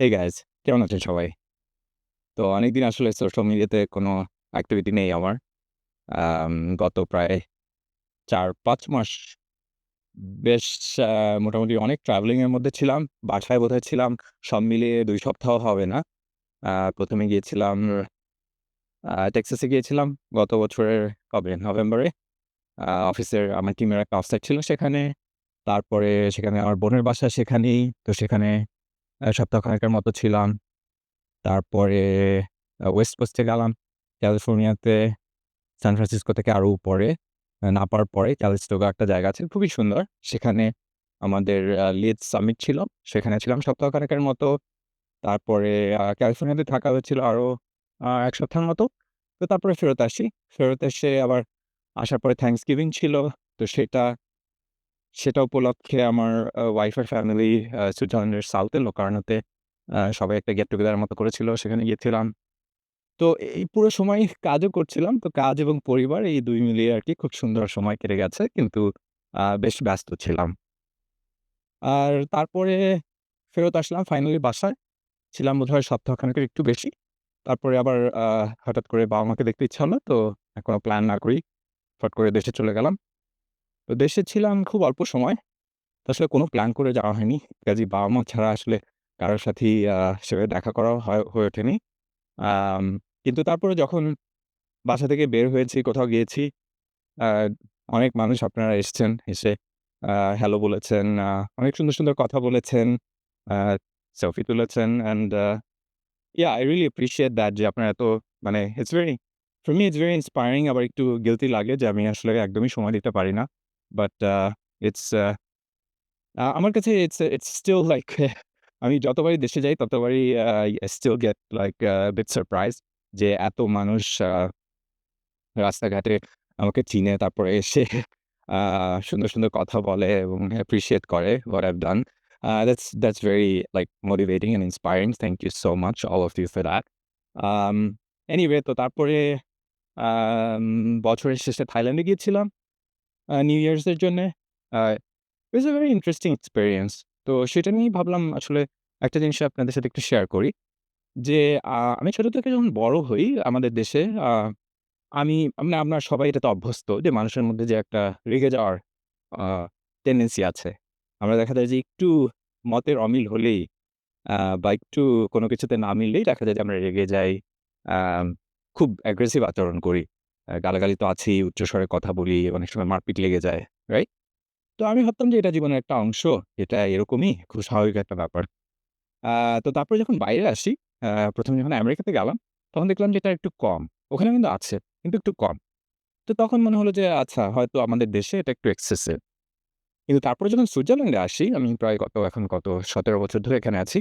Hey guys কেমন আছেন সবাই? তো অনেকদিন আসলে সোশ্যাল মিডিয়াতে কোনো অ্যাক্টিভিটি নেই আমার। গত প্রায় ৪-৫ মাস বেশ মোটামুটি অনেক ট্রাভেলিংয়ের মধ্যে ছিলাম। বাসায় বোধহয় ছিলাম সব মিলিয়ে দুই সপ্তাহ হবে না। প্রথমে গিয়েছিলাম টেক্সাসে গিয়েছিলাম গত বছরের, কবে? নভেম্বরে। অফিসের আমার টিমের একটা অফসাইট ছিল সেখানে। তারপরে সেখানে আমার বোনের বাসা সেখানেই। তো সেখানে সপ্তাহখানেকের মতো ছিলাম। তারপরে ওয়েস্ট কোস্টে গেলাম। ক্যালিফোর্নিয়াতে, সান ফ্রান্সিসকো থেকে আরও উপরে নাপার পরে ক্যালিস্টোগা একটা জায়গা আছে, খুবই সুন্দর। সেখানে আমাদের, আ লিডস সামিট ছিল। সেখানে ছিলাম সপ্তাহখানেকের মতো। তারপরে ক্যালিফোর্নিয়াতে থাকা হয়েছিল আরও এক সপ্তাহের মতো। তো তারপরে ফেরত আসি। ফেরত এসে আবার আসার পরে থ্যাংকসগিভিং ছিল। তো সেটা সেটা উপলক্ষে আমার ওয়াইফের ফ্যামিলি সুইজারল্যান্ডের সাউথে লোকার্নোতে সবাই একটা গেট টুগেদার মতো করেছিল। সেখানে গিয়েছিলাম। তো এই পুরো সময় কাজও করছিলাম। তো কাজ এবং পরিবার এই দুই মিলিয়ে আর কি খুব সুন্দর সময় কেটে গেছে। কিন্তু বেশ ব্যস্ত ছিলাম। আর তারপরে ফেরত আসলাম ফাইনালি বাসায়। ছিলাম বোধহয় সপ্তাহখানেকের একটু বেশি। তারপরে আবার হঠাৎ করে বাবা-মাকে দেখতে ইচ্ছা হলো। তো কোনো প্ল্যান না করি ফট করে দেশে চলে গেলাম। তো দেশে ছিলাম খুব অল্প সময়। আসলে কোনো প্ল্যান করে যাওয়া হয়নি। কাজেই বাবা-মা ছাড়া আসলে কারোর সাথেই সেভাবে দেখা করাও হয় হয়ে ওঠেনি। কিন্তু তারপরে যখন বাসা থেকে বের হয়েছি, কোথাও গিয়েছি, অনেক মানুষ আপনারা এসছেন। এসে হ্যালো বলেছেন, অনেক সুন্দর, সুন্দর কথা বলেছেন, সেলফি তুলেছেন and yeah I I appreciate that যে আপনারা এত মানে it's very for me it's very inspiring আবার একটু গিলতি লাগে যে আমি আসলে একদমই সময় দিতে পারি না। বাট আ it's আ আ আমার কাছে it's it's still like আমি যতবারই দেশে যাই ততবারই আ I still get like a bit surprised যে এত মানুষ আ রাস্তাঘাটে আমাকে চিনে তারপরে এসে আ সুন্দর, সুন্দর কথা বলে এবং অ্যাপ্রিশিয়েট করে what I've done. A that's that's very like motivating and inspiring. Thank you so much all of you for that. Um anyway তো তারপরে আম বছরের শেষে থাইল্যান্ডে গিয়েছিলাম নিউ ইয়ার্স এর জন্যে। was a very interesting experience. তো সেটা নিয়েই ভাবলাম আসলে একটা জিনিস আপনাদের সাথে একটু শেয়ার করি। যে আমি ছোট থেকে যখন বড় হই আমাদের দেশে আমি মানে আমরা সবাই এটাতে অভ্যস্ত যে, মানুষের মধ্যে যে একটা রেগে যাওয়ার টেনডেন্সি আছে। আমরা দেখা যায় যে, একটু মতের অমিল হলেই বা একটু কোনো কিছুতে না মিললেই দেখা যায় যে, আমরা রেগে যাই। খুব অ্যাগ্রেসিভ আচরণ করি। গালাগালি তো আছেই, উচ্চস্বরে কথা বলি, অনেক সময় মারপিট লেগে যায়। রাইট? তো আমি ভাবতাম যে এটা জীবনের একটা অংশ। এটা এরকমই খুব স্বাভাবিক একটা ব্যাপার। তো তারপরে যখন বাইরে আসি, আ ১ম এ যখন আমেরিকাতে গেলাম, তখন দেখলাম যে এটা একটু কম। ওখানেও কিন্তু আছে, কিন্তু একটু কম। তো তখন মনে হলো যে আচ্ছা হয়তো আমাদের দেশে এটা একটু এক্সেসিভ। কিন্তু তারপরে যখন সুইজারল্যান্ডে আসি, আমি প্রায় গত এখন কত ১৭ বছর ধরে এখানে আছি।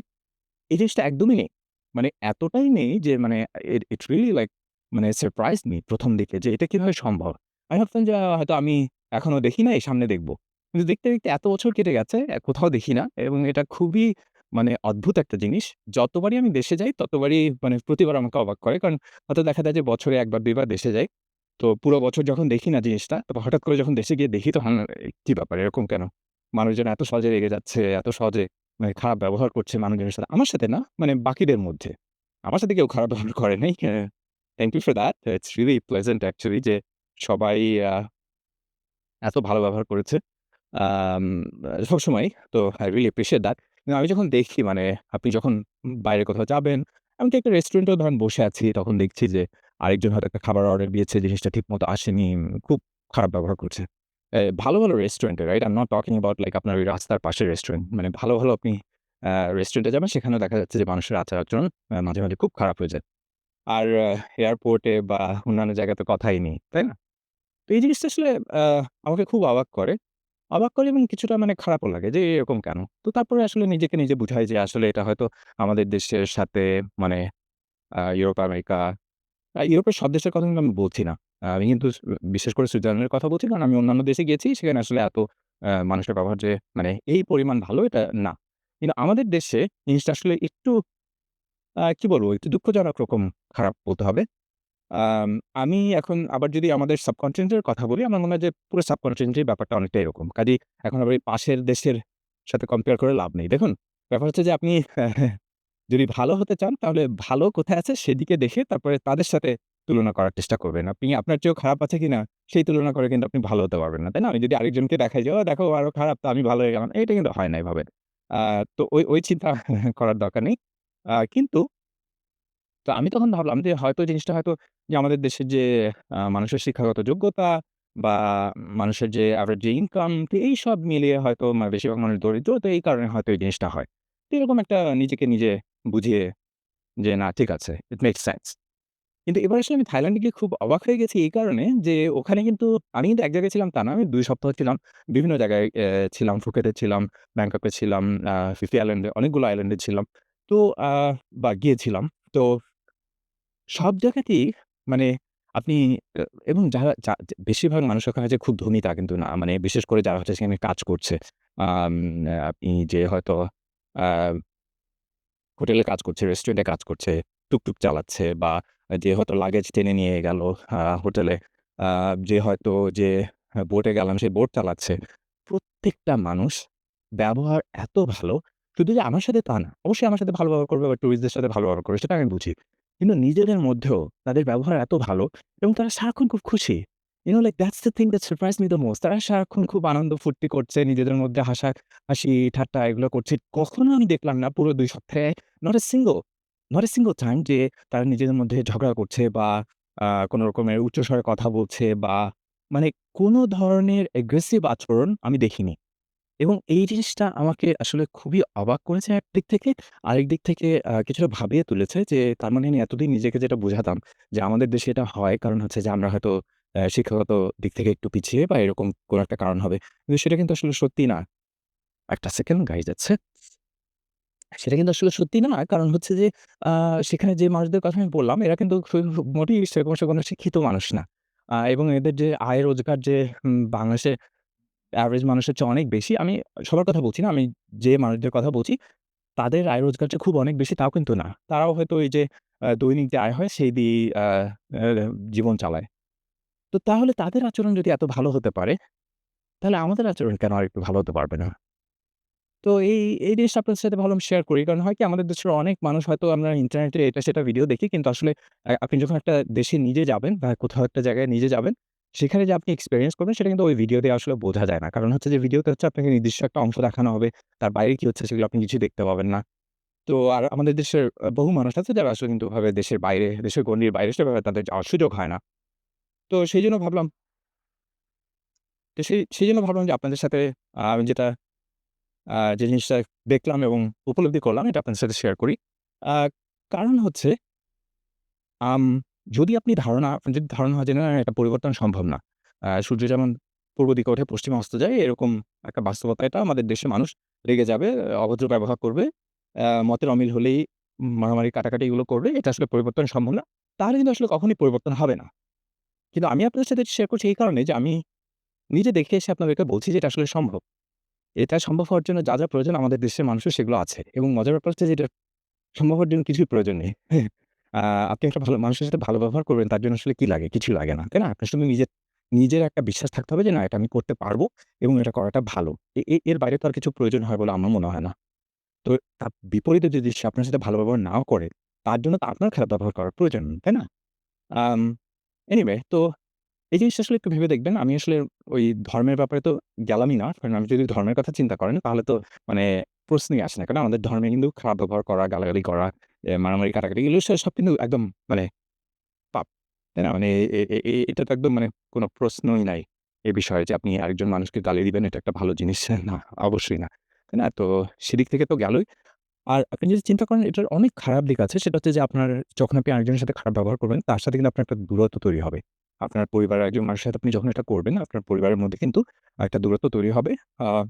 এই জিনিসটা একদমই নেই। মানে এতটাই নেই যে মানে ইট ইট রিয়ালি লাইক মানে সারপ্রাইজড মি ১ম দিকে যে এটা কীভাবে সম্ভব? আমি ভাবতাম যে হয়তো আমি এখনও দেখি নাই, সামনে দেখব। কিন্তু দেখতে, দেখতে এত বছর কেটে গেছে, কোথাও দেখি না এবং এটা খুবই মানে অদ্ভুত একটা জিনিস। যতবারই আমি দেশে যাই ততবারই মানে প্রতিবার আমাকে অবাক করে। কারণ হয়তো দেখা যায় যে বছরে ১ বার ২ বার দেশে যাই। তো পুরো বছর যখন দেখি না জিনিসটা, তারপর হঠাৎ করে যখন দেশে গিয়ে দেখি তখন কি ব্যাপার এরকম কেন? মানুষজন এত সহজে রেগে যাচ্ছে, এত সহজে মানে খারাপ ব্যবহার করছে মানুষজনের সাথে। আমার সাথে না, মানে বাকিদের মধ্যে। আমার সাথে কেউ খারাপ ব্যবহার করে নাই। Thank you for that. It's really pleasant actually যে সবাই এত ভালো ব্যবহার করেছে। সবসময়। তো really appreciate that. কিন্তু আমি যখন দেখি মানে আপনি যখন বাইরে কোথাও যাবেন, এমনকি একটা রেস্টুরেন্টেও ধরেন বসে আছি, তখন দেখছি যে আরেকজন হয়তো একটা খাবার অর্ডার দিয়েছে, জিনিসটা ঠিক মতো আসেনি। খুব খারাপ ব্যবহার করছে। ভালো, ভালো রেস্টুরেন্টে right? I'm not talking about like আপনার ওই রাস্তার পাশের রেস্টুরেন্ট। মানে ভালো, ভালো আপনি রেস্টুরেন্টে যাবেন, সেখানেও দেখা যাচ্ছে যে মানুষের আচার-আচরণ মাঝে, মাঝে খুব খারাপ হয়ে যায়। আর এয়ারপোর্টে বা অন্যান্য জায়গায় তো কথাই নেই। তাই না? তো এই জিনিসটা আসলে আ আমাকে খুব অবাক করে। অবাক করে এবং কিছুটা মানে খারাপও লাগে যে এরকম কেন? তো তারপরে আসলে নিজেকে নিজে বুঝাই যে আসলে এটা হয়তো আমাদের দেশের সাথে মানে আ ইউরোপ, আমেরিকা, ইউরোপের সব দেশের কথা কিন্তু আমি বলছি না। আ আমি কিন্তু বিশেষ করে সুইজারল্যান্ডের কথা বলছি কারণ আমি অন্যান্য দেশে গিয়েছি সেখানে আসলে এত আ মানুষের ব্যবহার যে মানে এই পরিমাণ ভালো এটা না। কিন্তু আমাদের দেশে জিনিসটা আসলে একটু কি বলব? একটু দুঃখজনক রকম খারাপ বলতে হবে। আম এখন আবার যদি আমাদের সাবকন্টিনেন্ট এর কথা বলি, আমার মনে হয় যে পুরো সাবকন্টিনেন্ট এর ব্যাপারটা অনেকটা এরকম। কাজেই এখন আবার পাশের দেশের সাথে কম্পেয়ার করে লাভ নেই। দেখুন, ব্যাপার হচ্ছে যে আপনি যদি ভালো হতে চান তাহলে ভালো কোথায় আছে সেদিকে দেখে তারপরে তাদের সাথে তুলনা করার চেষ্টা করবেন। আপনি আপনার চেয়েও খারাপ আছে কিনা সেই তুলনা করে কিন্তু আপনি ভালো হতে পারবেন না। তাই না? আমি যদি আরেকজনকে দেখাই যে, "ও দেখো ও আরও খারাপ তো আমি ভালো হয়ে গেলাম।" এটা কিন্তু হয় না এভাবে। তো ওই, ওই চিন্তা করার দরকার নেই। কিন্তু তো আমি তখন ভাবলাম যে হয়তো জিনিসটা হয়তো যে আমাদের দেশের যে মানুষের শিক্ষাগত যোগ্যতা বা মানুষের যে এভারেজ যে ইনকাম তো এইসব মিলিয়ে হয়তো বেশিরভাগ মানুষ দরিদ্র। তো এই কারণে হয়তো এই জিনিসটা হয়। তো এরকম একটা নিজেকে নিজে বুঝিয়ে যে না ঠিক আছে, ইট মেক্স সেন্স। কিন্তু এবার আসলে আমি থাইল্যান্ডে গিয়ে খুব অবাক হয়ে গেছি এই কারণে যে ওখানে কিন্তু আমি কিন্তু এক জায়গায় ছিলাম তা না। আমি ২ সপ্তাহ ছিলাম। বিভিন্ন জায়গায় ছিলাম। ফুকেটে ছিলাম, ব্যাংককে ছিলাম, ফিফি আইল্যান্ডে অনেকগুলো আইল্যান্ডে ছিলাম। তো আ বা গিয়েছিলাম। তো সব জায়গাতেই মানে আপনি এবং যারা বেশিরভাগ মানুষ ওখানে যে খুব ধনী তা কিন্তু না। মানে বিশেষ করে যারা হচ্ছে সেখানে কাজ করছে। আপনি যে হয়তো হোটেলে কাজ করছে, রেস্টুরেন্টে কাজ করছে, টুকটুক চালাচ্ছে বা যে হয়তো লাগেজ টেনে নিয়ে গেল হোটেলে। যে হয়তো যে বোটে গেলাম সে বোট চালাচ্ছে। প্রত্যেকটা মানুষ ব্যবহার এত ভালো, শুধু যে আমার সাথে তা না। অবশ্যই আমার সাথে ভালো ব্যবহার করবে বা টুরিস্টদের সাথে ভালো ব্যবহার করবে সেটা আমি বুঝি। কিন্তু নিজেদের মধ্যেও তাদের ব্যবহার এত ভালো এবং তারা সারাক্ষণ খুব খুশি। Know like that's the thing that surprised me the most তারা সারাক্ষণ খুব আনন্দ ফুর্তি করছে, নিজেদের মধ্যে হাসা হাসি ঠাট্টা এগুলো করছে। কখনো আমি দেখলাম না পুরো দুই সপ্তাহে not a single, not a single time যে তারা নিজেদের মধ্যে ঝগড়া করছে বা কোন রকমের উচ্চস্বরে কথা বলছে বা মানে কোন ধরনের aggressive আচরণ আমি দেখিনি। এবং এই জিনিসটা আমাকে আসলে খুবই অবাক করেছে একদিক থেকে। আরেক দিক থেকে কিছুটা ভাবিয়ে তুলেছে যে, তার মানে আমি এতদিন নিজেকে যেটা বোঝাতাম যে, আমাদের দেশে এটা হয়, কারণ হচ্ছে যে, আমরা হয়তো অ্যা শিক্ষাগত দিক থেকে একটু পিছিয়ে বা এরকম কোনো একটা কারণ হবে। কিন্তু সেটা কিন্তু আসলে সত্যি না। একটা সেকেন্ড গাইজ যাচ্ছে। সেটা কিন্তু আসলে সত্যি না। কারণ হচ্ছে যে, আ সেখানে যে মানুষদের কথা আমি বললাম, এরা কিন্তু মোটেই সেরকম সে কোনো শিক্ষিত মানুষ না। আ এবং এদের যে আয় রোজগার যে বাংলাদেশে এভারেজ মানুষের চেয়ে অনেক বেশি। আমি সবার কথা বলছি না। আমি যে মানুষদের কথা বলছি তাদের আয় রোজগার যে খুব অনেক বেশি তাও কিন্তু না। তারাও হয়তো ওই যে দৈনিক যে আয় হয় সেই আ জীবন চালায়। তো তাহলে তাদের আচরণ যদি এত ভালো হতে পারে, তাহলে আমাদের আচরণ কেন আরেকটু ভালো হতে পারবে না? তো এই, এই জিনিসটা আপনাদের সাথে ভাবলাম শেয়ার করি। কারণ হয় কি আমাদের দেশের অনেক মানুষ হয়তো আমরা ইন্টারনেটে এটা সেটা ভিডিও দেখি কিন্তু আসলে আপনি যখন একটা দেশে নিজে যাবেন বা কোথাও একটা জায়গায় নিজে যাবেন, সেখানে যে আপনি এক্সপিরিয়েন্স করবেন সেটা কিন্তু ওই ভিডিও দিয়ে আসলে বোঝা যায় না। কারণ হচ্ছে যে ভিডিওতে হচ্ছে আপনাকে নির্দিষ্ট একটা অংশ দেখানো হবে। তার বাইরে কী হচ্ছে সেগুলো আপনি কিছুই দেখতে পাবেন না। তো আর আমাদের দেশের বহু মানুষ আছে যারা আসলে কিন্তু ভাবে দেশের বাইরে, দেশের গণ্ডির বাইরে সেভাবে তাদের যাওয়ার সুযোগ হয় না। তো সেই জন্য ভাবলাম তো সেই সেই জন্য ভাবলাম যে আপনাদের সাথে আমি যেটা যে জিনিসটা দেখলাম এবং উপলব্ধি করলাম এটা আপনাদের সাথে শেয়ার করি। কারণ হচ্ছে যদি আপনি ধারণা যদি ধারণা হয় যে না এটা পরিবর্তন সম্ভব না। সূর্য যেমন পূর্ব দিকে ওঠে পশ্চিমে অস্ত যায় এরকম একটা বাস্তবতা এটা আমাদের দেশে মানুষ রেগে যাবে, অভদ্র ব্যবহার করবে। মতের অমিল হলেই মারামারি কাটাকাটি এগুলো করবে। এটা আসলে পরিবর্তন সম্ভব না। তাহলে কিন্তু আসলে কখনোই পরিবর্তন হবে না। কিন্তু আমি আপনাদের সাথে শেয়ার করছি এই কারণে যে আমি নিজে দেখে এসে আপনাদেরকে বলছি যে এটা আসলে সম্ভব। এটা সম্ভব হওয়ার জন্য যা, যা প্রয়োজন আমাদের দেশের মানুষের সেগুলো আছে। এবং মজার ব্যাপার হচ্ছে যে এটা সম্ভব হওয়ার জন্য কিছুই প্রয়োজন নেই। আপনি একটা ভালো মানুষের সাথে ভালো ব্যবহার করবেন তার জন্য আসলে কি লাগে? কিছুই লাগে না। তাই না? আপনার শুধু নিজের, নিজের একটা বিশ্বাস থাকতে হবে যে না এটা আমি করতে পারব এবং এটা করাটা ভালো। এর বাইরে তো আর কিছু প্রয়োজন হয় বলে আমার মনে হয় না। তো তার বিপরীতে যদি সে আপনার সাথে ভালো ব্যবহার নাও করে, তার জন্য তো আপনার খারাপ ব্যবহার করার প্রয়োজন তাই না? এনিওয়ে তো এই জিনিসটা আসলে একটু ভেবে দেখবেন। আমি আসলে ওই ধর্মের ব্যাপারে তো গেলামই না। কারণ আমি যদি ধর্মের কথা চিন্তা করেন তাহলে তো মানে প্রশ্নই আসে না। কারণ আমাদের ধর্মে কিন্তু খারাপ ব্যবহার করা, গালাগালি করা, মারামারি কাটাকাটি এগুলো সব কিন্তু একদম মানে পাপ। তাই না? মানে এটা তো একদম মানে কোনো প্রশ্নই নাই এ বিষয়ে যে আপনি আরেকজন মানুষকে গালি দিবেন এটা একটা ভালো জিনিস। না, অবশ্যই না। তাই না? তো সেদিক থেকে তো গেলই। আর আপনি যদি চিন্তা করেন এটার অনেক খারাপ দিক আছে। সেটা হচ্ছে যে আপনার যখন আপনি আরেকজনের সাথে খারাপ ব্যবহার করবেন, তার সাথে কিন্তু আপনার একটা দূরত্ব তৈরি হবে। আপনার পরিবারের একজন মানুষের সাথে আপনি যখন এটা করবেন, আপনার পরিবারের মধ্যে কিন্তু একটা দূরত্ব তৈরি হবে।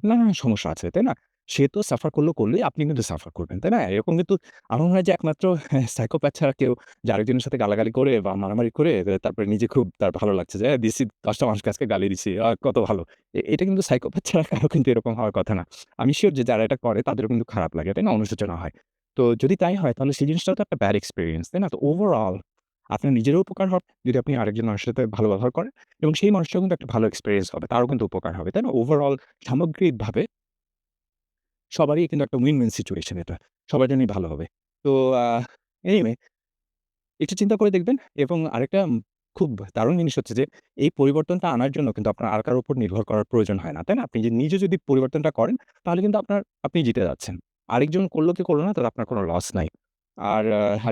নানান সমস্যা আছে, তাই না? সে তো সাফার করল, করলেই আপনি কিন্তু সাফার করবেন, তাই না? এরকম কিন্তু আমার মনে হয় যে একমাত্র সাইকোপ্যাথ ছাড়া কেউ যে আরেকজনের সাথে গালাগালি করে বা মারামারি করে তারপরে নিজে খুব তার ভালো লাগছে যে, "এ দিছি ১০ টা মানুষকে আজকে গালি দিছি। কত ভালো।" এটা কিন্তু সাইকোপ্যাথ ছাড়া কারও কিন্তু এরকম হওয়ার কথা না। আমি সিউর যে যারা এটা করে তাদেরও কিন্তু খারাপ লাগে, তাই না? অনুশোচনা হয়। তো যদি তাই হয় তাহলে সেই জিনিসটাও তো একটা ব্যাড এক্সপিরিয়েন্স তাই না? তো ওভারঅল আপনার নিজেরও উপকার হবে যদি আপনি আরেকজন মানুষের সাথে ভালো ব্যবহার করেন এবং সেই মানুষটাও কিন্তু একটা ভালো এক্সপিরিয়েন্স হবে। তারও কিন্তু উপকার হবে, তাই না? ওভারঅল সামগ্রিকভাবে সবারই কিন্তু একটা উইন-উইন সিচুয়েশন এটা। সবার জন্যই ভালো হবে। তো এনিওয়ে একটু চিন্তা করে দেখবেন এবং আরেকটা খুব দারুণ জিনিস হচ্ছে যে, এই পরিবর্তনটা আনার জন্য কিন্তু আপনার আর কারও উপর নির্ভর করার প্রয়োজন হয় না। তাই না? আপনি যে নিজে যদি পরিবর্তনটা করেন, তাহলে কিন্তু আপনার, আপনি জিতে যাচ্ছেন। আরেকজন করল কি করল না তাহলে আপনার কোনো লস নাই। আর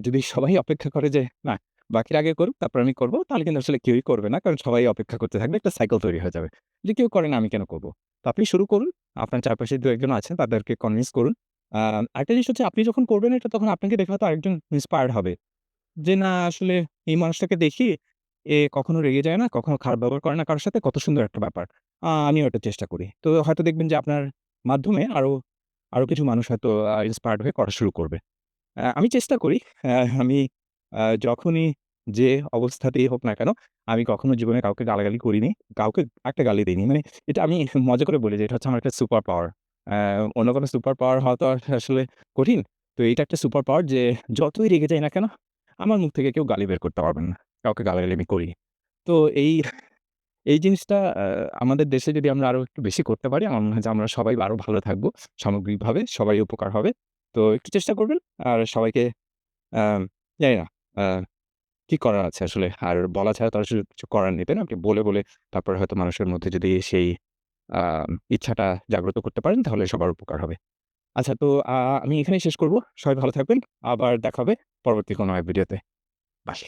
যদি সবাই অপেক্ষা করে যে, না, বাকির আগে করুক, তারপর আমি করব, তাহলে কিন্তু আসলে কেউই করবে না। কারণ সবাই অপেক্ষা করতে থাকবে। একটা সাইকেল তৈরি হয়ে যাবে। যে কেউ করে না, আমি কেন করব? তো আপনি শুরু করুন। আপনার চারপাশে দু একজন আছেন তাদেরকে কনভিন্স করুন। আরেকটা জিনিস হচ্ছে আপনি যখন করবেন এটা তখন আপনাকে দেখে হয়তো আরেকজন ইন্সপায়ার্ড হবে। যে না আসলে এই মানুষটাকে দেখি এ কখনো রেগে যায় না, কখনো খারাপ ব্যবহার করে না কারোর সাথে কত সুন্দর একটা ব্যাপার। আ আমিও এটা চেষ্টা করি। তো হয়তো দেখবেন যে আপনার মাধ্যমে আরও আরও কিছু মানুষ হয়তো ইন্সপায়ার্ড হয়ে করা শুরু করবে। আমি চেষ্টা করি আমি যখনই যে অবস্থাতেই হোক না কেন, আমি কখনো জীবনে কাউকে গালাগালি করিনি। কাউকে একটা গালি দিইনি মানে এটা আমি মজা করে বলি যে এটা হচ্ছে আমার একটা সুপার পাওয়ার। অন্য কোনো সুপার পাওয়ার হওয়া তো আসলে কঠিন। তো এটা একটা সুপার পাওয়ার যে যতই রেগে যাই না কেন, আমার মুখ থেকে কেউ গালি বের করতে পারবেন না। কাউকে গালাগালি আমি করি। তো এই এই জিনিসটা আমাদের দেশে যদি আমরা আরও একটু বেশি করতে পারি, আমার মনে হয় যে আমরা সবাই আরও ভালো থাকব। সামগ্রিকভাবে সবাই উপকার হবে। তো একটু চেষ্টা করবেন। আর সবাইকে জানি না কি করার আছে আসলে? আর বলা ছাড়া তো আসলে কিছু করার নেই, তাই না? আপনি বলে, বলে তারপরে হয়তো মানুষের মধ্যে যদি সেই ইচ্ছাটা জাগ্রত করতে পারেন তাহলে সবার উপকার হবে। আচ্ছা তো আমি এখানেই শেষ করব। সবাই ভালো থাকবেন। আবার দেখা হবে পরবর্তী কোনো ভিডিওতে। বাই।